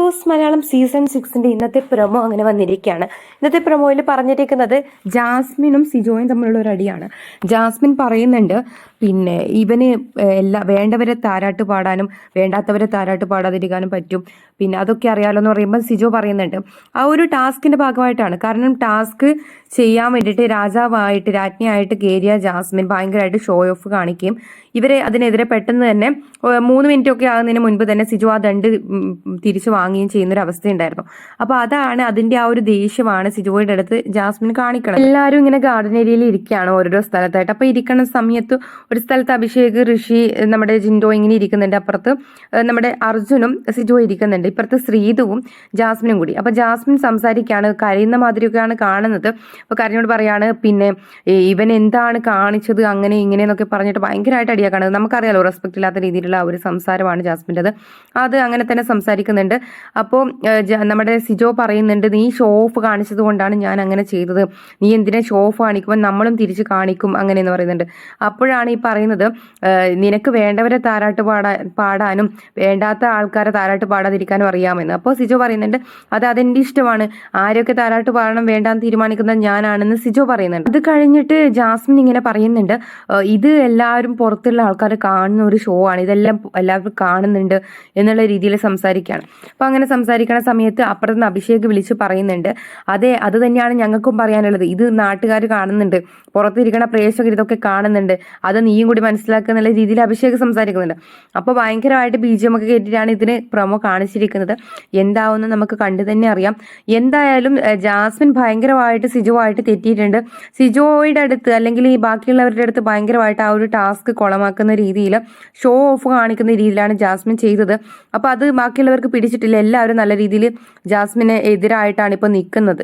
Boss Malayalam season സിക്സിന്റെ ഇന്നത്തെ promo അങ്ങനെ വന്നിരിക്കുകയാണ്. ഇന്നത്തെ പ്രൊമോയിൽ പറഞ്ഞിരിക്കുന്നത് ജാസ്മിനും സിജോയും തമ്മിലുള്ള ഒരു അടിയാണ്. ജാസ്മിൻ പറയുന്നുണ്ട് പിന്നെ ഇവന് എല്ലാ വേണ്ടവരെ താരാട്ട് പാടാനും വേണ്ടാത്തവരെ താരാട്ട് പാടാതിരിക്കാനും പറ്റും. പിന്നെ അതൊക്കെ അറിയാലോ എന്ന് പറയുമ്പോൾ സിജോ പറയുന്നുണ്ട്. ആ ഒരു ടാസ്കിന്റെ ഭാഗമായിട്ടാണ്. കാരണം ടാസ്ക് ചെയ്യാൻ വേണ്ടിയിട്ട് രാജാവായിട്ട് രാജ്ഞിയായിട്ട് കയറിയ ജാസ്മിൻ ഭയങ്കരമായിട്ട് ഷോ ഓഫ് കാണിക്കുകയും ഇവരെ അതിനെതിരെ പെട്ടെന്ന് തന്നെ മൂന്ന് മിനിറ്റ് ഒക്കെ ആകുന്നതിന് മുൻപ് തന്നെ സിജോ ആ ദണ്ട് തിരിച്ചു തിരിച്ചു വാങ്ങുകയും ചെയ്യുന്ന ഒരു അവസ്ഥയുണ്ടായിരുന്നു അപ്പോൾ അതാണ് അതിന്റെ ആ ഒരു ദേഷ്യമാണ് സിജോയുടെ അടുത്ത് ജാസ്മിൻ കാണിക്കണം എല്ലാവരും ഇങ്ങനെ ഗാർഡൻ ഏരിയയിൽ ഇരിക്കുകയാണ് ഓരോരോ സ്ഥലത്തായിട്ട്. അപ്പോൾ ഇരിക്കുന്ന സമയത്ത് ഒരു സ്ഥലത്ത് അഭിഷേക് ഋഷി നമ്മുടെ ജിൻഡോ ഇങ്ങനെ ഇരിക്കുന്നുണ്ട്. അപ്പുറത്ത് നമ്മുടെ അർജുനും സിജോ ഇരിക്കുന്നുണ്ട്. ഇപ്പുറത്ത് ശ്രീതുവും ജാസ്മിനും കൂടി. അപ്പോൾ ജാസ്മിൻ സംസാരിക്കുകയാണ് കരയുന്ന മാതിരിയൊക്കെയാണ് കാണുന്നത്. അപ്പോൾ കരഞ്ഞോട് പറയാണ് പിന്നെ ഇവൻ എന്താണ് കാണിച്ചത്? അങ്ങനെ ഇങ്ങനെ എന്നൊക്കെ പറഞ്ഞിട്ട് ഭയങ്കരമായിട്ട് അടിയാക്കാണ്. നമുക്കറിയാലോ റെസ്പെക്ട് ഇല്ലാത്ത രീതിയിലുള്ള ആ ഒരു സംസാരമാണ് ജാസ്മിന്റെത്. അത് അങ്ങനെ തന്നെ സംസാരിക്കുന്നുണ്ട്. അപ്പോൾ നമ്മുടെ സിജോ പറയുന്നുണ്ട് നീ ഷോ ഓഫ് കാണിച്ചത് കൊണ്ടാണ് ഞാൻ അങ്ങനെ ചെയ്തത്. നീ എന്തിനാ ഷോ ഓഫ് കാണിക്കുമ്പോൾ നമ്മളും തിരിച്ച് കാണിക്കും അങ്ങനെ എന്ന് പറയുന്നുണ്ട്. അപ്പോഴാണ് ഈ പറയുന്നത് നിനക്ക് വേണ്ടവരെ താരാട്ട് പാടാ പാടാനും വേണ്ടാത്ത ആൾക്കാരെ താരാട്ട് പാടാതിരിക്കാനും അറിയാമെന്ന്. അപ്പോൾ സിജോ പറയുന്നുണ്ട് അത് അതെന്റെ ഇഷ്ടമാണ്. ആരൊക്കെ താരാട്ട് പാടണം വേണ്ടാന്ന് തീരുമാനിക്കുന്നത് ഞാനാണെന്ന് സിജോ പറയുന്നുണ്ട്. അത് കഴിഞ്ഞിട്ട് ജാസ്മിൻ ഇങ്ങനെ പറയുന്നുണ്ട് ഇത് എല്ലാവരും പുറത്തുള്ള ആൾക്കാർ കാണുന്ന ഒരു ഷോ ആണ്. ഇതെല്ലാം എല്ലാവരും കാണുന്നുണ്ട് എന്നുള്ള രീതിയിൽ സംസാരിക്കുകയാണ്. അപ്പോൾ അങ്ങനെ സംസാരിക്കണ സമയത്ത് അപ്പുറത്തുനിന്ന് അഭിഷേക് വിളിച്ച് പറയുന്നുണ്ട്. അതെ അത് തന്നെയാണ് ഞങ്ങൾക്കും പറയാനുള്ളത്. ഇത് നാട്ടുകാർ കാണുന്നുണ്ട്. പുറത്തിരിക്കണ പ്രേക്ഷകർ ഇതൊക്കെ കാണുന്നുണ്ട്. അത് നീയും കൂടി മനസ്സിലാക്കുക എന്നുള്ള രീതിയിൽ അഭിഷേക് സംസാരിക്കുന്നുണ്ട്. അപ്പോൾ ഭയങ്കരമായിട്ട് ബി ജി എം ഒക്കെ കേട്ടിട്ടാണ് ഇതിന് പ്രൊമോ കാണിച്ചിരിക്കുന്നത്. എന്താവുമെന്ന് നമുക്ക് കണ്ടു തന്നെ അറിയാം. എന്തായാലും ജാസ്മിൻ ഭയങ്കരമായിട്ട് സിജുവായിട്ട് തെറ്റിയിട്ടുണ്ട്. സിജോയുടെ അടുത്ത് അല്ലെങ്കിൽ ഈ ബാക്കിയുള്ളവരുടെ അടുത്ത് ഭയങ്കരമായിട്ട് ആ ഒരു ടാസ്ക് കുളമാക്കുന്ന രീതിയിൽ ഷോ ഓഫ് കാണിക്കുന്ന രീതിയിലാണ് ജാസ്മിൻ ചെയ്തത്. അപ്പോൾ അത് ബാക്കിയുള്ളവർക്ക് പിടിച്ചിട്ടില്ല. എല്ലാവരും നല്ല രീതിയിൽ ജാസ്മിന് എതിരായിട്ടാണ് ഇപ്പോൾ നിൽക്കുന്നത്.